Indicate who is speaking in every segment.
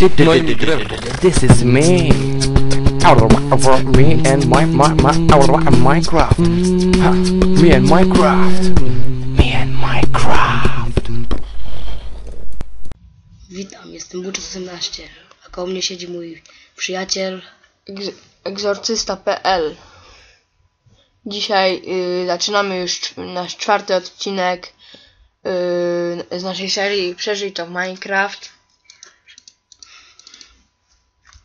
Speaker 1: This is me. Me and my my my Minecraft. Me and Minecraft. Me and Minecraft.
Speaker 2: Witam, jestem Buczo18, a koło mnie siedzi mój przyjaciel.
Speaker 3: Egz- egzorcysta.pl Dzisiaj y, zaczynamy już nasz czwarty odcinek y, z naszej serii Przeżyj to w Minecraft.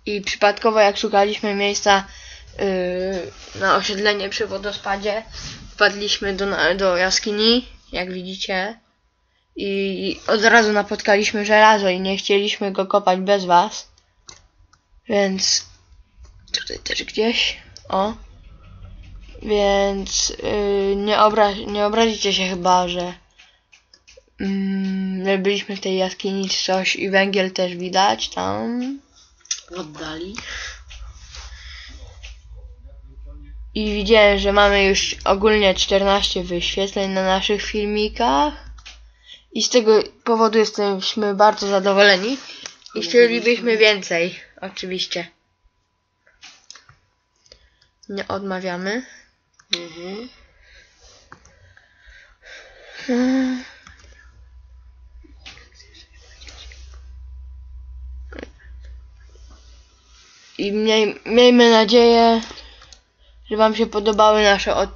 Speaker 3: I przypadkowo jak szukaliśmy miejsca y, na osiedlenie przy wodospadzie, wpadliśmy do, do jaskini, jak widzicie. I od razu napotkaliśmy żelazo i nie chcieliśmy go kopać bez was. Więc tutaj też gdzieś. O. Więc yy, nie, obra- nie obrazicie się chyba, że mm, byliśmy w tej jaskini czy coś i węgiel też widać tam.
Speaker 2: Oddali.
Speaker 3: I widziałem, że mamy już ogólnie 14 wyświetleń na naszych filmikach. I z tego powodu jesteśmy bardzo zadowoleni. I chcielibyśmy więcej, oczywiście. Nie odmawiamy.
Speaker 2: Mhm.
Speaker 3: I miej, miejmy nadzieję, że Wam się podobały nasze od,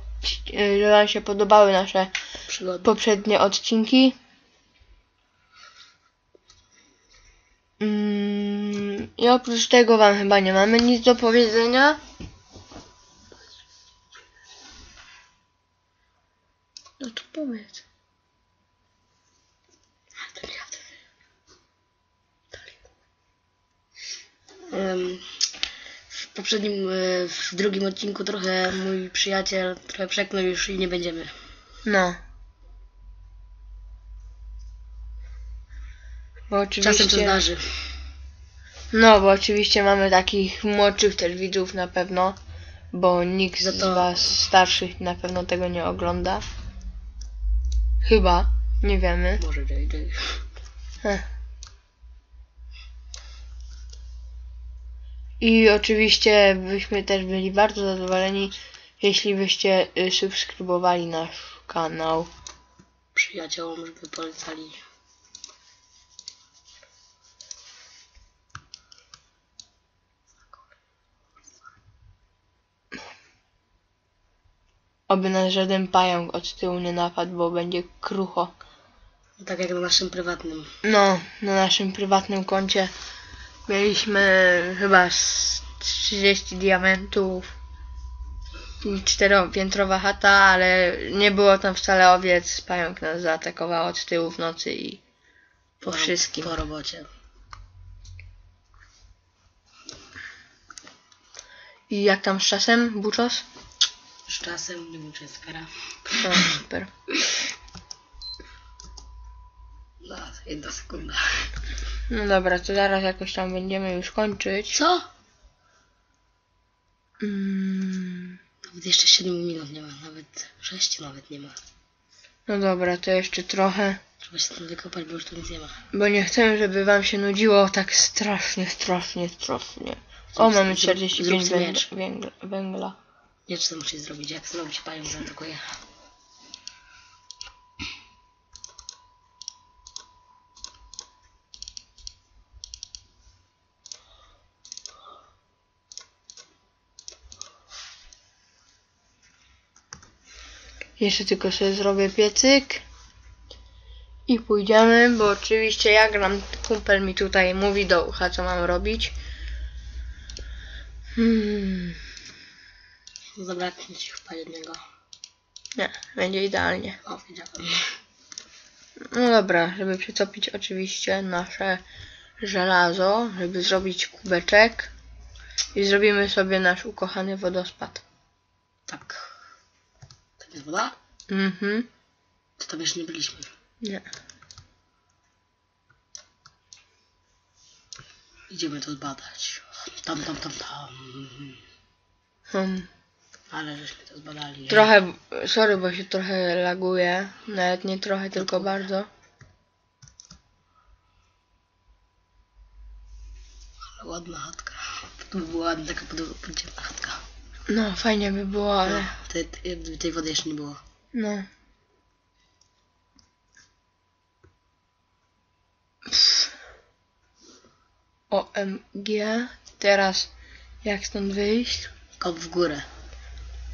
Speaker 3: że Wam się podobały nasze
Speaker 2: Przygody.
Speaker 3: poprzednie odcinki. Mm, I oprócz tego Wam chyba nie mamy nic do powiedzenia. No to powiedz.
Speaker 2: W poprzednim, e, w drugim odcinku trochę mój przyjaciel trochę przeknął już i nie będziemy.
Speaker 3: No. Bo oczywiście...
Speaker 2: Czasem to zdarzy.
Speaker 3: No, bo oczywiście mamy takich młodszych też widzów na pewno, bo nikt z
Speaker 2: to-
Speaker 3: was starszych na pewno tego nie ogląda. Chyba, nie wiemy.
Speaker 2: Może JJ.
Speaker 3: I oczywiście byśmy też byli bardzo zadowoleni, jeśli byście y, subskrybowali nasz kanał.
Speaker 2: Przyjaciołom, żeby polecali.
Speaker 3: Oby nas żaden pająk od tyłu nie napadł, bo będzie krucho.
Speaker 2: No, tak jak na naszym prywatnym.
Speaker 3: No, na naszym prywatnym koncie mieliśmy chyba z 30 diamentów i czteropiętrowa chata, ale nie było tam wcale owiec. Pająk nas zaatakował od tyłu w nocy i po wszystkim.
Speaker 2: Po robocie.
Speaker 3: I jak tam z czasem, Buczos?
Speaker 2: Z czasem, nie wiem czy jest kara.
Speaker 3: No, super.
Speaker 2: No, jedna sekunda.
Speaker 3: No dobra, to zaraz jakoś tam będziemy już kończyć.
Speaker 2: Co?
Speaker 3: Mm,
Speaker 2: Nawet jeszcze 7 minut nie ma, nawet 6 nawet nie ma.
Speaker 3: no dobra, to jeszcze trochę.
Speaker 2: Trzeba się tam wykopać, bo już tu nic nie ma.
Speaker 3: Bo nie chcę, żeby wam się nudziło tak strasznie, strasznie, strasznie. O, mamy
Speaker 2: zrób-
Speaker 3: 45
Speaker 2: zrób
Speaker 3: węgla, węgla.
Speaker 2: Nie co musisz zrobić, jak znowu ci pająk zaatakuje.
Speaker 3: Jeszcze tylko sobie zrobię piecyk. I pójdziemy, bo oczywiście jak gram, kumpel mi tutaj mówi do ucha, co mam robić. Hmm,
Speaker 2: zabraknie ci chyba jednego.
Speaker 3: nie, będzie idealnie.
Speaker 2: O.
Speaker 3: No dobra, żeby przetopić oczywiście nasze żelazo, żeby zrobić kubeczek. I zrobimy sobie nasz ukochany wodospad.
Speaker 2: Tak. Jest woda?
Speaker 3: Mhm.
Speaker 2: To tam jeszcze nie byliśmy.
Speaker 3: Nie.
Speaker 2: Idziemy to zbadać. Tam, tam, tam, tam.
Speaker 3: Hmm.
Speaker 2: Ale żeśmy to zbadali.
Speaker 3: Trochę, sorry, bo się trochę laguje. Nawet nie trochę, tylko bardzo.
Speaker 2: Ale ładna chatka. To by była ładna taka pod- podziemna chatka.
Speaker 3: No, fajnie by było, ale...
Speaker 2: Tej, wody jeszcze nie było.
Speaker 3: No. Pff. OMG. Teraz jak stąd wyjść?
Speaker 2: Kop w górę.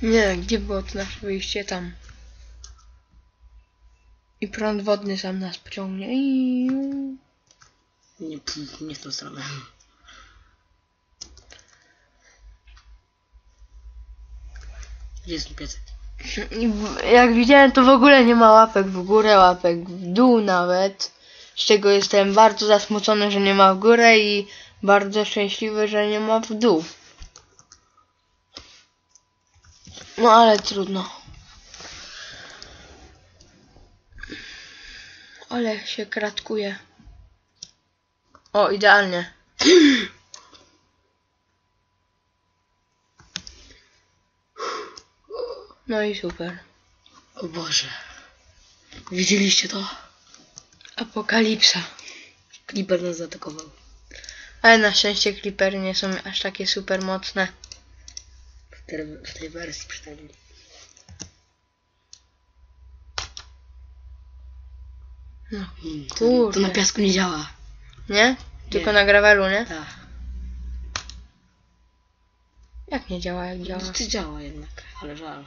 Speaker 3: Nie, gdzie było to nasze wyjście? Tam. I prąd wodny sam nas pociągnie. I...
Speaker 2: Nie, nie w tą stronę. Jest?
Speaker 3: I w- Jak widziałem, to w ogóle nie ma łapek w górę, łapek w dół nawet. Z czego jestem bardzo zasmucony, że nie ma w górę i bardzo szczęśliwy, że nie ma w dół. No ale trudno. Ale się kratkuje. O, idealnie. No i super.
Speaker 2: O Boże. Widzieliście to?
Speaker 3: Apokalipsa.
Speaker 2: Clipper nas zaatakował.
Speaker 3: Ale na szczęście klipery nie są aż takie super mocne.
Speaker 2: W, tej- w tej wersji przynajmniej.
Speaker 3: No,
Speaker 2: Hmm,
Speaker 3: kurde.
Speaker 2: to na piasku nie działa.
Speaker 3: Nie? Tylko
Speaker 2: Nie.
Speaker 3: na gravelu, nie?
Speaker 2: Tak.
Speaker 3: Jak nie działa, jak działa?
Speaker 2: To, to działa jednak, ale żal.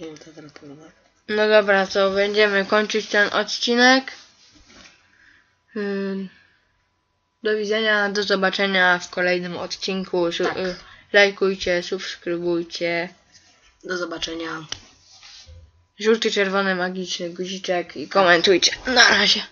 Speaker 2: Nie wiem, teraz powiem.
Speaker 3: No dobra, to będziemy kończyć ten odcinek. Ym, Do widzenia, do zobaczenia w kolejnym odcinku. Su-
Speaker 2: Tak.
Speaker 3: Lajkujcie, subskrybujcie.
Speaker 2: Do zobaczenia.
Speaker 3: Żółty, czerwony, magiczny guziczek i komentujcie. Na razie.